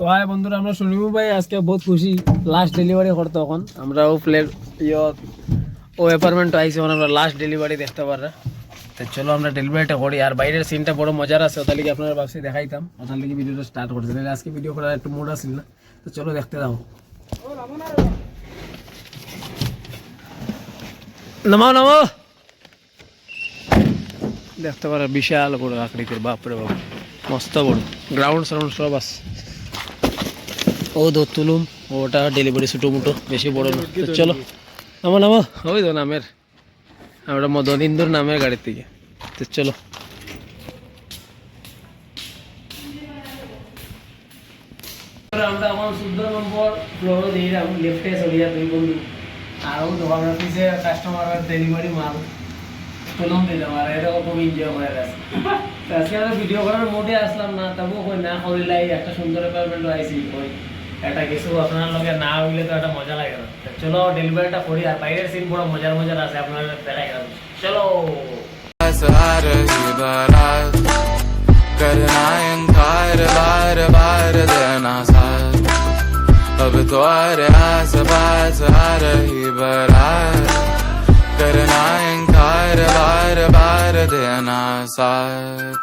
তো আয় বন্ধুরা আমরা শুনিমু ভাই আজকে বহুত খুশি লাস্ট ডেলিভারি করতে তখন আমরা ও প্লে ও অ্যাপার্টমেন্ট আইস ওনার লাস্ট ডেলিভারি দিতে পাররা তে চলো আমরা ডেলিভারিটে করি আর বাইরে সিনটা পড়ো মজা আসে তাহলে কি আপনার কাছে দেখাইতাম তাহলে কি ভিডিওটা স্টার্ট করি আজকে ভিডিও করে একটু মুড আসিল না তো চলো দেখতে দাও নম নমো দেখতেবার বিশাল বড় আকড়িকির বাপ রে বাপ मस्त বড় গ্রাউন্ড সারমসল বাস ও তুলুম ওটা ডেলিভারি ছোটো মোটো বেশি বড় না চলো নামো নামো ওই তো নামের আমরা মদন ইন্দুর নামের গাড়ির থেকে তো চলো আমরা আমার সুন্দর নম্বর ফ্লোরে দিয়ে আমি লেফটে চলিয়া দুই বন্ধু আর দোকান অফিসে কাস্টমার ডেলিভারি মাল তুলম দিলাম আর এরকম খুব এনজয় করে গেছে আজকে আমরা ভিডিও করার মোটে আসলাম না তবুও না করিলাই একটা সুন্দর অ্যাপার্টমেন্ট আইসি হয় এটা কিছু আপনার লগে না হইলে তো এটা মজা লাগে না চলো ডেলিভারিটা করি আর বাইরের সিন বড় মজার মজার আছে আপনার বেড়াই গেলাম চলো करना इनकार बार बार देना साथ अब तो आ पास आ रही बरात करना इनकार बार बार देना साथ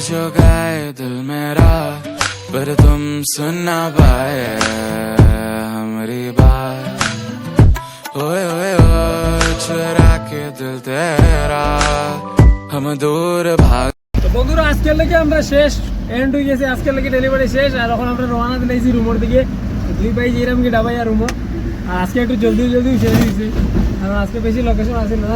हो गए दिल मेरा पर तुम सुन ना पाए हमारी बात ओए ओए ओ चुरा के दिल तेरा हम दूर भाग তো বন্ধুরা আজকের লেগে আমরা শেষ এন্ড হয়ে গেছে আজকের লেগে ডেলিভারি শেষ আর এখন আমরা রওনা দিলাইছি রুমোর দিকে দুই ভাই যেরাম কি ডাবাই আর রুমো আর আজকে একটু জলদি জলদি শেষ হয়েছে আর আজকে বেশি লোকেশন আসে না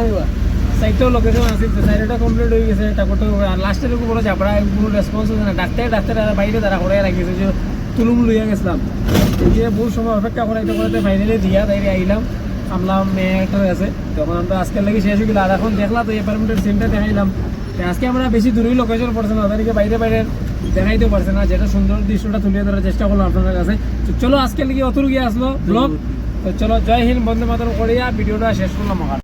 চারটা লোকেশন আছে সাইটটা কমপ্লিট হয়ে গেছে তারপরে আর লাস্টের কোনো যাবরা কোনো রেসপন্স হচ্ছে না ডাক্তার ডাক্তার আর বাইরে তারা হরাই রাখিয়েছে যে তুলুম লইয়া গেছিলাম গিয়ে বহু সময় অপেক্ষা করাইতে করাইতে ফাইনালি দিয়া তাইরে আইলাম আমলাম মেয়ে একটা হয়েছে তখন আমরা আজকের লাগে শেষ হয়ে গেল আর এখন দেখলাম তো অ্যাপার্টমেন্টের সিনটা দেখাইলাম আজকে আমরা বেশি দূরেই লোকেশন পড়ছে না তাদেরকে বাইরে বাইরে দেখাইতে পারছে না যেটা সুন্দর দৃশ্যটা তুলে ধরার চেষ্টা করলাম আপনাদের কাছে চলো আজকে লিগে অতুর গিয়ে আসলো ব্লগ তো চলো জয় হিন্দ বন্ধু মাতর করিয়া ভিডিওটা শেষ করলাম